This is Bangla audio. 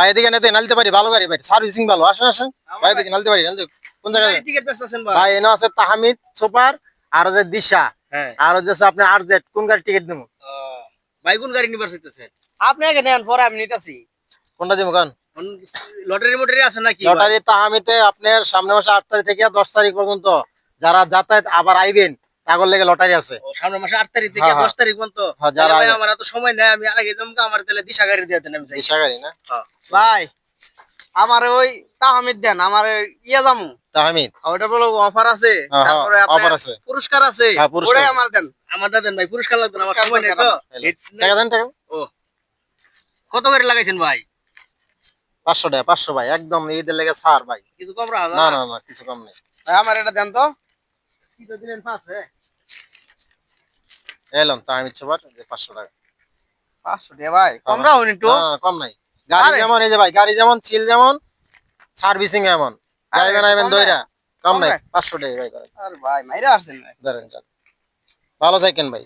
ভাই এদিকে নিতে নালতে পারি ভালো গাড়ি ভাই সার্ভিসিং ভালো। আসেন আসেন। ভাই এদিকে নালতে পারি নালতে কোন জায়গায় টিকিট বেচতেছেন ভাই। ভাই এনে আছে তাহমিদ সুপার আর হচ্ছে দিশা। হ্যাঁ। আর হচ্ছে আপনি আর জেড। কোন গাড়ি টিকিট দেবো আহ, ভাই কোন গাড়ি নিবার চাইতেছেন? আপনি আগে নেন পরে আমি নিতেছি। কোনটা দেবো কারণ লটারি মোটারি আছে নাকি? লটারি তাহামিতে আপনার সামনে মাসে আট তারিখ থেকে দশ তারিখ পর্যন্ত যারা যাতায়াত আবার আইবেন তাগর লেগে লটারি আছে। ও, সামনের মাসে আট তারিখ থেকে হ্যাঁ, দশ তারিখ পর্যন্ত। হ্যাঁ, আমার এত সময় নেই আমি আগে জমকা আমার তাহলে দিশা গাড়ি দিয়ে দেন আমি দিশা গাড়ি না? ভাই আমার ওই তাহমিদ দেন আমার ইয়া জামু। তাহামিদ। ওটা বলো অফার আছে? হ্যাঁ, তারপরে হ্যাঁ, আছে। পুরস্কার আছে? হ্যাঁ, ওটাই আমার দেন। আমারটা দেন ভাই পুরস্কার লাগবে আমার সময় নেই তো। টাকা দেন টাকা। ও। কত করে লাগাইছেন ভাই? পাঁচশো টাকা পাঁচশো ভাই একদম ঈদের লেগে ছাড় ভাই। কিছু কম না না না কিছু কম নেই। আমার এটা দেন তো। কি তো দিলেন পাঁচ হ্যাঁ এলাম যে পাঁচশো টাকা। পাঁচশো টাকা ভাই কম হ্যাঁ। রাখুন একটু না, না, কম নাই। গাড়ি। যেমন এই যে ভাই গাড়ি যেমন চিল যেমন সার্ভিসিং এমন। আরে, যাইবেন আইবেন দইরা। কম নাই? পাঁচশো টাকা ভাই আর ভাই মাইরা আসছেন। ধরেন চল ভালো থাকেন ভাই